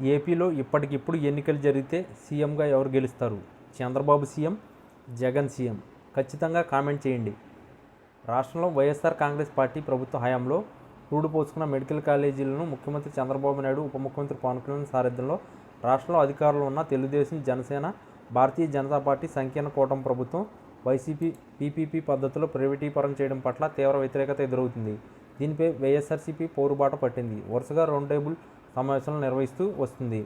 ఏపీలో ఇప్పటికిప్పుడు ఎన్నికలు జరిగితే సీఎంగా ఎవరు గెలుస్తారు? Chandrababu CM Jagan CM. ఖచ్చితంగా కామెంట్ చేయండి. రాష్ట్రంలో వైఎస్ఆర్ కాంగ్రెస్ పార్టీ ప్రభుత్వ హయాంలో రూడు పోసుకున్న మెడికల్ కాలేజీలను ముఖ్యమంత్రి చంద్రబాబు నాయుడు ఉప ముఖ్యమంత్రి పవన్ కళ్యాణ్ సారథ్యంలో రాష్ట్రంలో అధికారంలో ఉన్న తెలుగుదేశం జనసేన భారతీయ జనతా పార్టీ సంకీర్ణ కూటమి ప్రభుత్వం వైసీపీ పీపీపీ పద్ధతిలో ప్రైవేటీకరణ చేయడం పట్ల తీవ్ర వ్యతిరేకత ఎదురవుతుంది. దీనిపై వైఎస్ఆర్సీపీ పోరుబాట పట్టింది. వరుసగా రౌండ్ టేబుల్ సమావేశాలను నిర్వహిస్తూ వస్తుంది.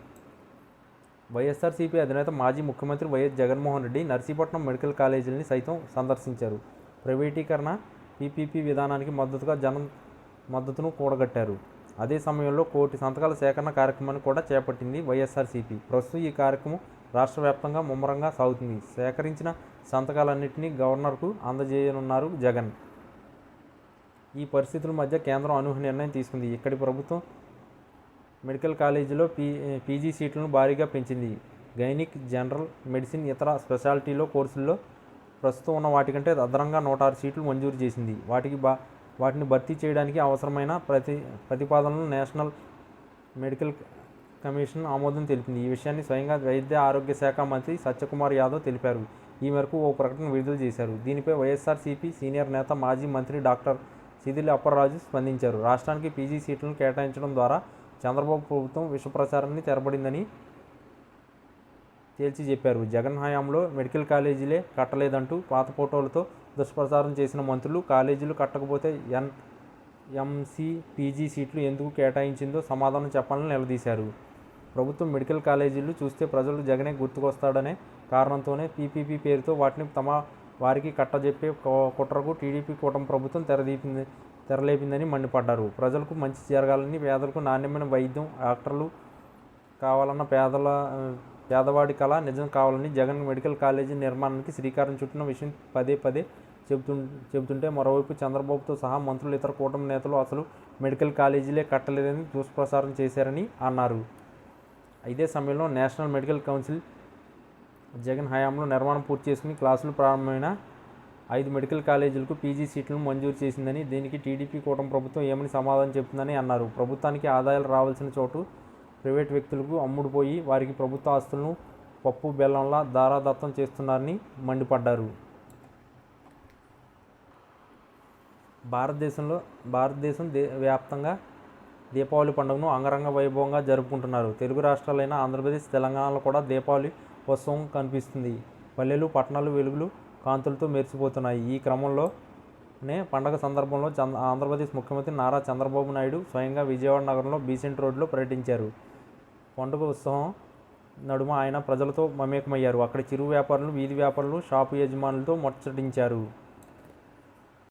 వైఎస్ఆర్సీపీ అధినేత మాజీ ముఖ్యమంత్రి వైఎస్ జగన్మోహన్ రెడ్డి నర్సీపట్నం మెడికల్ కాలేజీని సైతం సందర్శించారు. ప్రైవేటీకరణ పీపీపీ విధానానికి మద్దతుగా జనం మద్దతును కూడగట్టారు. అదే సమయంలో కోటి సంతకాల సేకరణ కార్యక్రమాన్ని కూడా చేపట్టింది వైఎస్ఆర్సీపీ. ప్రస్తుతం ఈ కార్యక్రమం రాష్ట్ర వ్యాప్తంగా ముమ్మరంగా సాగుతుంది. సేకరించిన సంతకాలన్నింటినీ గవర్నర్కు అందజేయనున్నారు జగన్. ఈ పరిస్థితుల మధ్య కేంద్రం అనూహ్య నిర్ణయం తీసుకుంది. ఇక్కడి ప్రభుత్వం మెడికల్ కాలేజీలో పీ పీజీ సీట్లను భారీగా పెంచింది. గైనిక్ జనరల్ మెడిసిన్ ఇతర స్పెషాలిటీలో కోర్సుల్లో ప్రస్తుతం ఉన్న వాటికంటే అదనంగా నూట ఆరు సీట్లు మంజూరు చేసింది. వాటికి బా వాటిని భర్తీ చేయడానికి అవసరమైన ప్రతి ప్రతిపాదనలు నేషనల్ మెడికల్ కమిషన్ ఆమోదం తెలిపింది. ఈ విషయాన్ని స్వయంగా వైద్య ఆరోగ్య శాఖ మంత్రి సత్యకుమార్ యాదవ్ తెలిపారు. ఈ మేరకు ఓ ప్రకటన విడుదల చేశారు. దీనిపై వైఎస్ఆర్సీపీ సీనియర్ నేత మాజీ మంత్రి డాక్టర్ సిదిలి అప్పలరాజు స్పందించారు. రాష్ట్రానికి పీజీ సీట్లను కేటాయించడం ద్వారా చంద్రబాబు ప్రభుత్వం విష ప్రచారాన్ని తెరబడిందని తేల్చి చెప్పారు. జగన్ హయాంలో మెడికల్ కాలేజీలే కట్టలేదంటూ పాత ఫోటోలతో దుష్ప్రచారం చేసిన మంత్రులు కాలేజీలు కట్టకపోతే ఎన్ ఎంసీ పీజీ సీట్లు ఎందుకు కేటాయించిందో సమాధానం చెప్పాలని నిలదీశారు. ప్రభుత్వం మెడికల్ కాలేజీలు చూస్తే ప్రజలు జగనే గుర్తుకొస్తాడనే కారణంతోనే పీపీపీ పేరుతో వాటిని తమ వారికి కట్టజెప్పే కు- కుట్రకు టీడీపీ కూటమి ప్రభుత్వం తెరదీపింది. తెరలేపిందని మండిపడ్డారు. ప్రజలకు మంచి జరగాలని పేదలకు నాణ్యమైన వైద్యం డాక్టర్లు కావాలన్న పేదల పేదవాడి కళ నిజం కావాలని జగన్ మెడికల్ కాలేజీ నిర్మాణానికి శ్రీకారం చుట్టిన విషయం పదే పదే చెబుతు చెబుతుంటే మరోవైపు చంద్రబాబుతో సహా మంత్రులు ఇతర కూటమి నేతలు అసలు మెడికల్ కాలేజీలే కట్టలేదని దుష్ప్రచారం చేశారని అన్నారు. ఇదే సమయంలో నేషనల్ మెడికల్ కౌన్సిల్ జగన్ హయాంలో నిర్మాణం పూర్తి చేసుకుని క్లాసులు ప్రారంభమైన ఐదు మెడికల్ కాలేజీలకు పీజీ సీట్లను మంజూరు చేసిందని దీనికి టీడీపీ కూటమి ప్రభుత్వం ఏమని సమాధానం చెప్తుందని అన్నారు. ప్రభుత్వానికి ఆదాయాలు రావాల్సిన చోటు ప్రైవేట్ వ్యక్తులకు అమ్ముడుపోయి వారికి ప్రభుత్వ ఆస్తులను పప్పు బెల్లంలా దారాదత్తం చేస్తున్నారని మండిపడ్డారు. భారతదేశంలో భారతదేశం దే వ్యాప్తంగా దీపావళి పండుగను అంగరంగ వైభవంగా జరుపుకుంటున్నారు. తెలుగు రాష్ట్రాలైన ఆంధ్రప్రదేశ్ తెలంగాణలో కూడా దీపావళి ఉత్సవం కనిపిస్తుంది. పల్లెలు పట్టణాలు వెలుగులు కాంతులతో మెరిసిపోతున్నాయి. ఈ క్రమంలోనే పండగ సందర్భంలో చంద్ర ఆంధ్రప్రదేశ్ ముఖ్యమంత్రి నారా చంద్రబాబు నాయుడు స్వయంగా విజయవాడ నగరంలో బీసెంట్ రోడ్లో పర్యటించారు. పండుగ ఉత్సవం నడుమ ఆయన ప్రజలతో మమేకమయ్యారు. అక్కడ చిరు వ్యాపారులు వీధి వ్యాపారులు షాపు యజమానులతో ముచ్చటించారు.